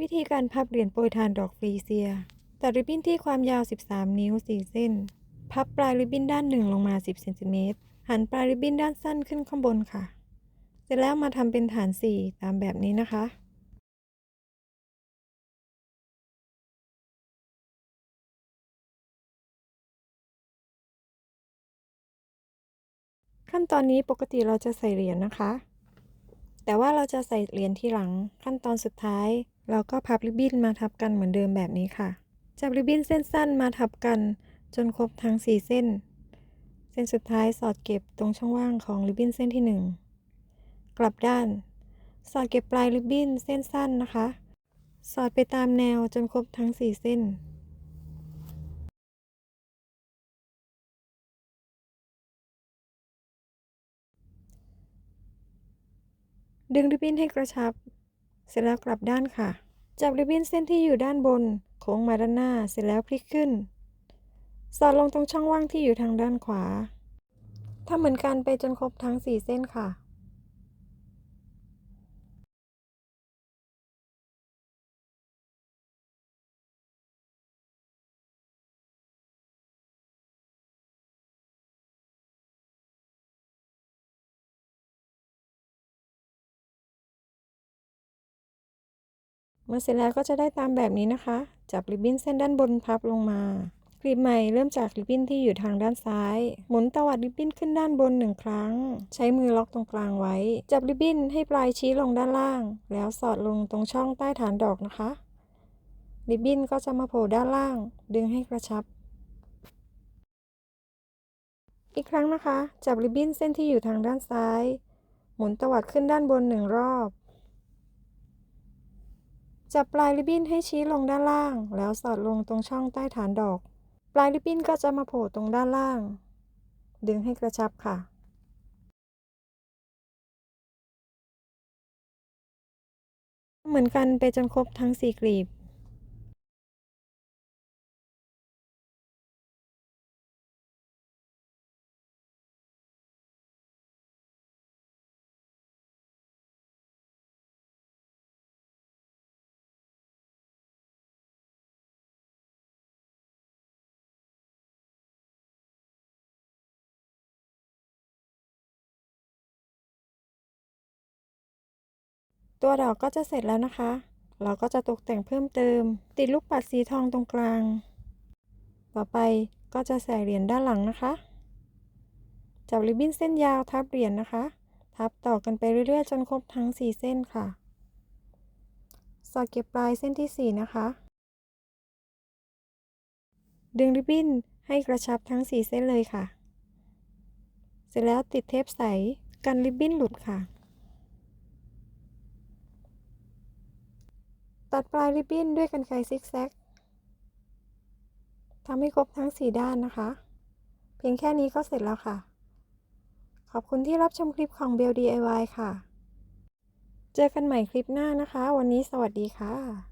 วิธีการพับเหรียญโปรยทานดอกฟรีเซีย ตัดริบบิ้นที่ความยาว 13 นิ้ว 4 เส้น พับปลายริบบิ้นด้านหนึ่งลงมา 10เซนติเมตร หันปลายริบบิ้นด้านสั้นขึ้นข้างบนค่ะ เสร็จแล้วมาทำเป็นฐาน 4 ตามแบบนี้นะคะขั้นตอนนี้ปกติเราจะใส่เหรียญนะคะ แต่ว่าเราจะใส่เหรียญที่หลังขั้นตอนสุดท้าย เราก็พับริบบิ้นมาทับกันเหมือนเดิมแบบนี้ค่ะ จับริบบิ้นเส้นสั้นมาทับกันจนครบทั้ง 4 เส้น เส้นสุดท้ายสอดเก็บตรงช่องว่างของริบบิ้นเส้นที่ 1 กลับด้าน สอดเก็บปลายริบบิ้นเส้นสั้นนะคะ สอดไปตามแนวจนครบทั้ง 4 เส้นดึงริบบิ้นให้กระชับ เสร็จแล้วกลับด้านค่ะ จับริบบิ้นเส้นที่อยู่ด้านบนโค้งมาด้านหน้า เสร็จแล้วพลิกขึ้น สอดลงตรงช่องว่างที่อยู่ทางด้านขวาทำเหมือนกันไปจนครบทั้ง 4 เส้นค่ะ มื่อเสร็จแล้วก็จะได้ตามแบบนี้นะคะ จับริบบิ้นเส้นด้านบนพับลงมากรีบใหม่เริ่มจากริบบิ้นที่อยู่ทางด้านซ้าย หมุนตวัดริบบิ้นขึ้นด้านบนหนึ่งครั้ง ใช้มือล็อกตรงกลางไว้ จับริบบิ้นให้ปลายชี้ลงด้านล่าง แล้วสอดลงตรงช่องใต้ฐานดอกนะคะ ริบบิ้นก็จะมาโผล่ด้านล่าง ดึงให้กระชับ อีกครั้งนะคะ จับริบบิ้นเส้นที่อยู่ทางด้านซ้าย หมุนตวัดขึ้นด้านบนหนึ่งรอบ จับปลายริบบิ้นให้ชี้ลงด้านล่าง แล้วสอดลงตรงช่องใต้ฐานดอก ปลายริบบิ้นก็จะมาโผล่ตรงด้านล่าง ดึงให้กระชับค่ะ เหมือนกันไปจนครบทั้ง 4 กลีบ ตัวดอกก็จะเสร็จแล้วนะคะ เราก็จะตกแต่งเพิ่มเติม ติดลูกปัดสีทองตรงกลาง ต่อไปก็จะใส่เหรียญด้านหลังนะคะ จับริบบิ้นเส้นยาวทับเหรียญนะคะ ทับต่อกันไปเรื่อยๆ จนครบทั้ง 4 เส้นค่ะ สอดเก็บปลายเส้นที่ 4 นะคะ ดึงริบบิ้นให้กระชับทั้ง 4 เส้นเลยค่ะ เสร็จแล้วติดเทปใสกันริบบิ้นหลุดค่ะ ตัดปลายริบบิ้นด้วยกันไกรซิกแซกทำให้ครบทั้ง 4 ด้านนะคะ เพียงแค่นี้ก็เสร็จแล้วค่ะ ขอบคุณที่รับชมคลิปของ Bell DIY ค่ะ เจอกันใหม่คลิปหน้านะคะ วันนี้สวัสดีค่ะ